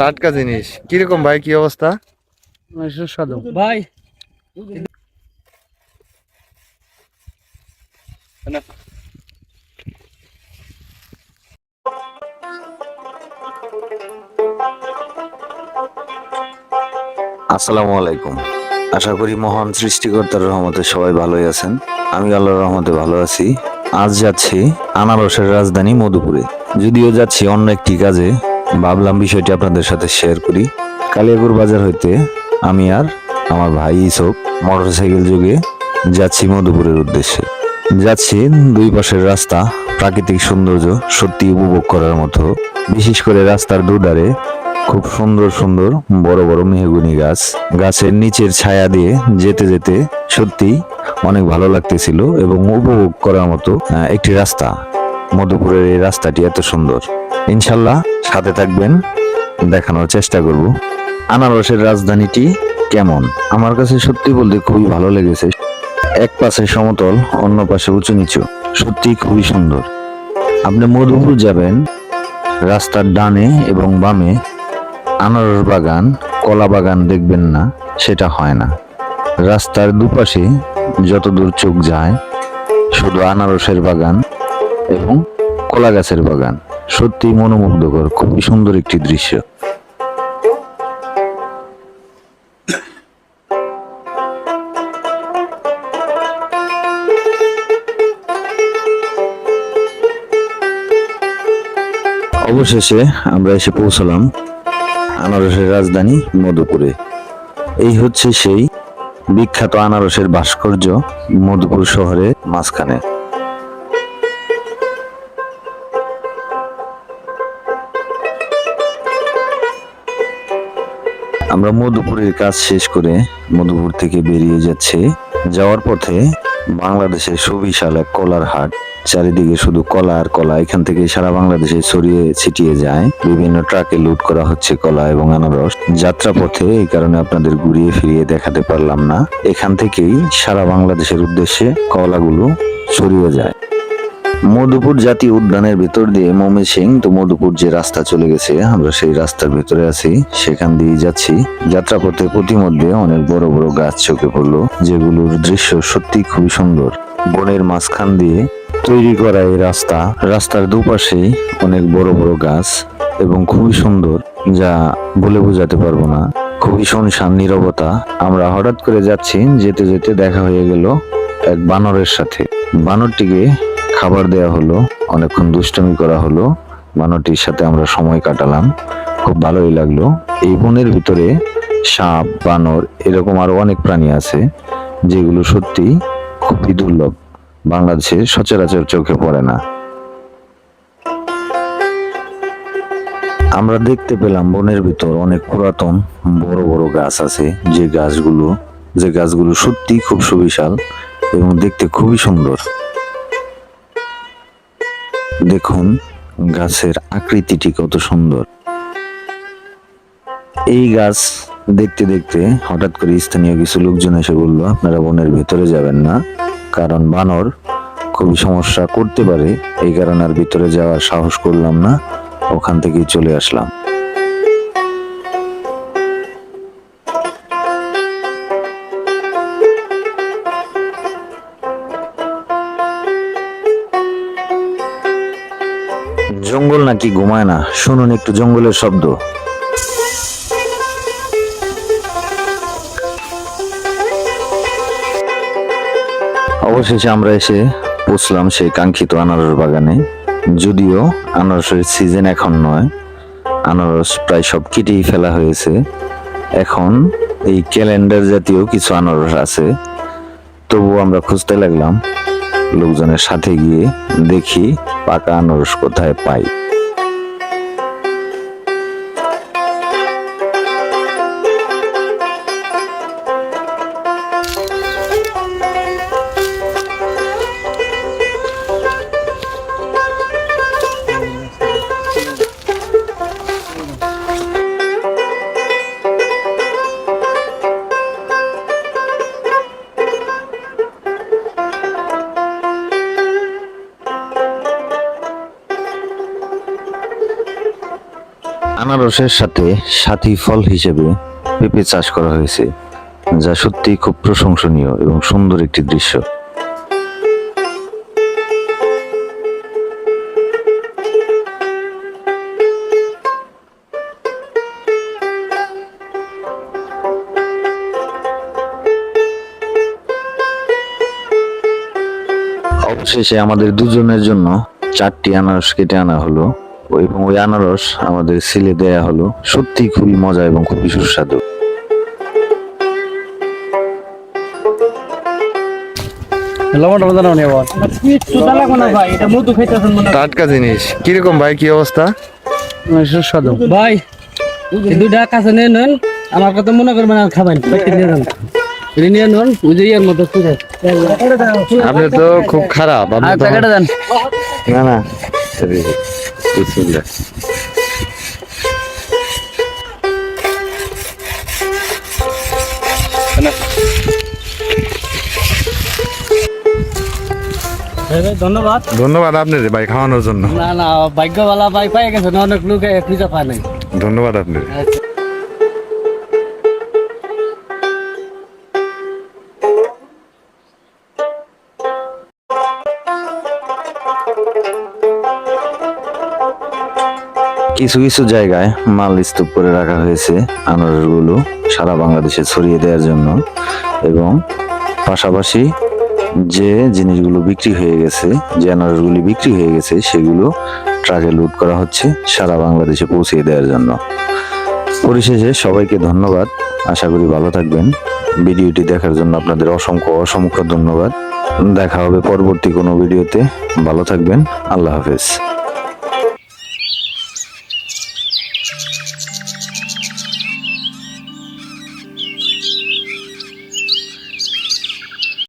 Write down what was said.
টাটকা জিনিস। কীরকম ভাই কি অবস্থা? সুস্বাদু। ভাই আসসালামু আলাইকুম। আশা করি মহান সৃষ্টিকর্তার রহমতে সবাই ভালোই আছেন। আমি আল্লাহর রহমতে ভালো আছি। আজ যাচ্ছি আনারসের রাজধানী মধুপুরে। যদিও যাচ্ছি অন্য একটি কাজে ভাবলাম বিষয়টি আপনাদের সাথে শেয়ার করি। কালিয়াগুর বাজার হইতে আমি আর আমার ভাই ইসব মোটরসাইকেল যোগে যাচ্ছি মধুপুরের উদ্দেশ্যে। যাচ্ছি দুই পাশের রাস্তা, প্রাকৃতিক সৌন্দর্য সত্যি উপভোগ করার মতো। বিশেষ করে রাস্তার দুধারে খুব সুন্দর সুন্দর বড় বড় মেহগুনি গাছ। গাছের নিচের ছায়া দিয়ে যেতে যেতে সত্যি অনেক ভালো লাগতেছিল এবং উপভোগ করার মতো একটি রাস্তা। মধুপুরের এই রাস্তাটি এত সুন্দর। ইনশাল্লাহ সাথে থাকবেন। দেখানোর চেষ্টা করব। আনারসের রাজধানীটি কেমন? আমার কাছে সত্যি বলতে খুবই ভালো লেগেছে। এক পাশে সমতল, অন্য পাশে উঁচু নিচু সত্যি খুবই সুন্দর। আপনি মধুপুর যাবেন, রাস্তার ডানে এবং বামে আনারস বাগান, কলা বাগান দেখবেন না, সেটা হয় না। রাস্তার দুপাশে যতদূর চোখ যায়, শুধু আনারসের বাগান এবং কলা গাছের বাগান। সত্যি মনোমুগ্ধকর, খুবই সুন্দর একটি দৃশ্য। অবশেষে আমরা এসে পৌঁছলাম আনারসের রাজধানী মধুপুরে। এই হচ্ছে সেই বিখ্যাত আনারসের ভাস্কর্য মধুপুর শহরের মাঝখানে। আমরা মধুপুরের কাজ শেষ করে মধুপুর থেকে বেরিয়ে যাচ্ছে। যাওয়ার পথে বাংলাদেশের সুবিশাল এক কলার হাট। চারিদিকে শুধু কলা আর কলা, এখান থেকে সারা বাংলাদেশে ছড়িয়ে ছিটিয়ে যায়। বিভিন্ন ট্রাকে লুট করা হচ্ছে কলা এবং আনারস। যাত্রা পথে এই কারণে আপনাদের ঘুরিয়ে ফিরিয়ে দেখাতে পারলাম না। এখান থেকেই সারা বাংলাদেশের উদ্দেশ্যে কলাগুলো ছড়িয়ে যায়। মধুপুর জাতীয় উদ্যানের ভিতর দিয়ে ময়মনসিং তো মধুপুর যে রাস্তা চলে গেছে, আমরা সেই রাস্তার ভিতরে আছি। সেখান দিয়ে যাচ্ছি। যাত্রাপথে প্রতিমধ্যে অনেক বড় বড় গাছ চোখে পড়ল, যেগুলোর দৃশ্য সত্যি খুবই সুন্দর। বনের মাঝখান দিয়ে তৈরি করা এই রাস্তা, রাস্তার দুপাশে অনেক বড় বড় গাছ এবং খুবই সুন্দর, যা বলে বোঝাতে পারব না। খুবই শুনশান, নিরবতা। আমরা হঠাৎ করে যাচ্ছি, যেতে যেতে দেখা হয়ে গেল এক বানরের সাথে। বানরটিকে খাবার দেয়া হলো, অনেকক্ষণ দুষ্টমি করা হলো বানরটির সাথে আমরা সময় কাটালাম। খুব ভালোই লাগল। এই বনের ভিতরে সাপ, বানর এরকম আরও অনেক প্রাণী আছে, যেগুলো সত্যি খুবই দুর্লভ। বাংলাদেশে সচরাচর চোখে পড়ে না। আমরা দেখতে পেলাম বনের ভিতর অনেক পুরাতন বড় বড় গাছ আছে। যে গাছগুলো যে গাছগুলো সত্যি খুব সুবিশাল এবং দেখতে খুবই সুন্দর। দেখুন, গাছের আকৃতিটি কত সুন্দর। এই গাছ দেখতে দেখতে হঠাৎ করে স্থানীয় কিছু লোকজন এসে বলল, আপনারা বনের ভেতরে যাবেন না, কারণ বানর খুবই সমস্যা করতে পারে। এই কারণে আর ভিতরে যাওয়ার সাহস করলাম না, ওখান থেকেই চলে আসলাম। নাকি ঘুমায় না? শুনুন একটু জঙ্গলের শব্দ। অবশেষে আমরা এসে পৌঁছলাম সেই কাঙ্ক্ষিত আনারস বাগানে। যদিও আনারসের সিজন এখন নয়, আনারস প্রায় সব কেটেই ফেলা হয়েছে। এখন এই ক্যালেন্ডার জাতীয় কিছু আনারস আছে। তবুও আমরা খুঁজতে লাগলাম, লোকজনের সাথে গিয়ে দেখি পাকা আনারস কোথায় পাই। আনারসের সাথে সাথী ফল হিসেবে পেঁপে চাষ করা হয়েছে, যা সত্যি খুব প্রশংসনীয় এবং সুন্দর একটি দৃশ্য। অবশেষে আমাদের দুজনের জন্য চারটি আনারস কেটে আনা হলো। এবং ওই আনারস আমাদের সিলে দেয়া হলো। সত্যি খুবই মজা এবং খুবই সুস্বাদু। মনে টাটকা জিনিস। কীরকম ভাই কি অবস্থা? সুস্বাদু। ভাই দুইটা কাছে নিয়ে নেন আমার কথা মনে করবেন আর খাবেন নিয়ে নেন মতো আপনি তো খুব খারাপ আপনি না না সরি, বিসমিল্লাহ। ভাই ভাই ধন্যবাদ ধন্যবাদ আপনার ভাই খাওয়ানোর জন্য না না ভাগ্যবালা ভাই পাই গেছে না অনেক লোক খুঁজে পায় নাই ধন্যবাদ আপনার কিছু কিছু জায়গায় মাল স্তূপ করে রাখা হয়েছে আনারসগুলো সারা বাংলাদেশে ছড়িয়ে দেওয়ার জন্য এবং পাশাপাশি যে জিনিসগুলো বিক্রি হয়ে গেছে, যে আনারসগুলি বিক্রি হয়ে গেছে, সেগুলো ট্রাকে লুট করা হচ্ছে সারা বাংলাদেশে পৌঁছিয়ে দেওয়ার জন্য। পরিশেষে সবাইকে ধন্যবাদ। আশা করি ভালো থাকবেন। ভিডিওটি দেখার জন্য আপনাদের অসংখ্য অসংখ্য ধন্যবাদ। দেখা হবে পরবর্তী কোনো ভিডিওতে। ভালো থাকবেন। আল্লাহ হাফেজ।